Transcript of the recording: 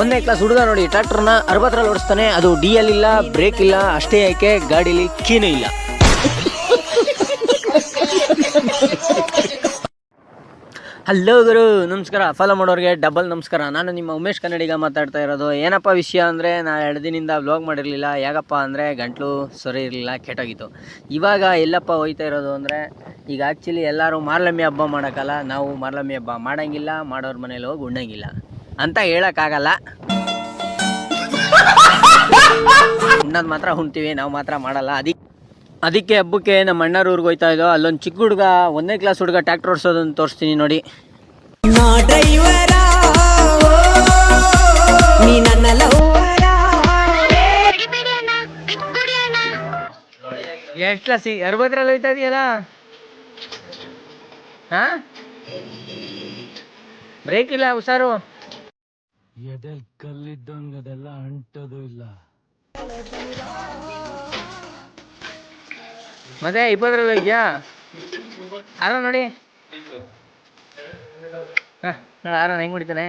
ಒಂದನೇ ಕ್ಲಾಸ್ ಹುಡುಗ ನೋಡಿ, ಟ್ರ್ಯಾಕ್ಟರ್ನ ಅರವತ್ತರಲ್ಲಿ ಓಡಿಸ್ತಾನೆ, ಅದು ಡಿ ಎಲ್ ಇಲ್ಲ ಬ್ರೇಕ್ ಇಲ್ಲ, ಅಷ್ಟೇ ಯಾಕೆ ಗಾಡೀಲಿ ಕೀನೇ ಇಲ್ಲ. ಹಲೋ ಗುರು, ನಮಸ್ಕಾರ. ಫಾಲೋ ಮಾಡೋರಿಗೆ ಡಬಲ್ ನಮಸ್ಕಾರ. ನಾನು ನಿಮ್ಮ ಉಮೇಶ್ ಕನ್ನಡಿಗ ಮಾತಾಡ್ತಾ ಇರೋದು. ಏನಪ್ಪ ವಿಷಯ ಅಂದರೆ ನಾನು ಎರಡು ದಿನದಿಂದ ವ್ಲಾಗ್ ಮಾಡಿರಲಿಲ್ಲ. ಯಾಕಪ್ಪ ಅಂದರೆ, ಗಂಟ್ಲು ಸರಿ ಇರಲಿಲ್ಲ, ಕೆಟ್ಟೋಗಿತ್ತು. ಇವಾಗ ಎಲ್ಲಪ್ಪ ಹೋಯ್ತಾ ಇರೋದು ಅಂದರೆ, ಈಗ ಆ್ಯಕ್ಚುಲಿ ಎಲ್ಲರೂ ಮಾರ್ಲಮ್ಮಿ ಹಬ್ಬ ಮಾಡೋಕ್ಕಲ್ಲ. ನಾವು ಮಾರ್ಲಮ್ಮಿ ಹಬ್ಬ ಮಾಡೋಂಗಿಲ್ಲ, ಮಾಡೋರ ಮನೇಲಿ ಹೋಗಿ ಉಣ್ಣಂಗಿಲ್ಲ. ಅಂತ ಹೇಳಕ್ಕಾಗಲ್ಲ. ಉಣ್ಣೋದು ಮಾತ್ರ ಉಣ್ತೀವಿ ನಾವು ಮಾತ್ರ ಮಾಡಲ್ಲ. ಅದಕ್ಕೆ ಅದಕ್ಕೆ ಹಬ್ಬಕ್ಕೆ ನಮ್ಮ ಅಣ್ಣರ ಊರಿಗೆ ಹೋಯ್ತಾ ಇದ್ದೋ ಅಲ್ಲೊಂದು ಚಿಕ್ಕ ಹುಡುಗ ಒಂದನೇ ಕ್ಲಾಸ್ ಹುಡುಗ ಟ್ಯಾಕ್ಟರ್ ಓಡಿಸೋದನ್ನು ತೋರಿಸ್ತೀನಿ ನೋಡಿ. ನಾ ಡ್ರೈವರ ನೀ ನನ್ನ ಲವ್ವರ. ಎಷ್ಟು ಕ್ಲಾಸ್ ಅರವತ್ತರಲ್ಲಿ ಹೋಯ್ತಾ ಇದೆಯಲ್ಲ? ಹಾ? ಬ್ರೇಕ್ ಇಲ್ಲ ಹುಷಾರು. ಎದೆಲ್ ಕಲ್ಲಿದ್ದಂಗೆ ಅದೆಲ್ಲ ಅಂಟೋದು ಇಲ್ಲ. ಮತ್ತೆ ಇಪ್ಪತ್ತರಲ್ಲಿ ಇದೆಯಾ ಆರ ನೋಡಿ. ಹಾ, ನೋಡ ಆರ ಹೆಂಗ್ ಹೊಡಿತಾನೆ?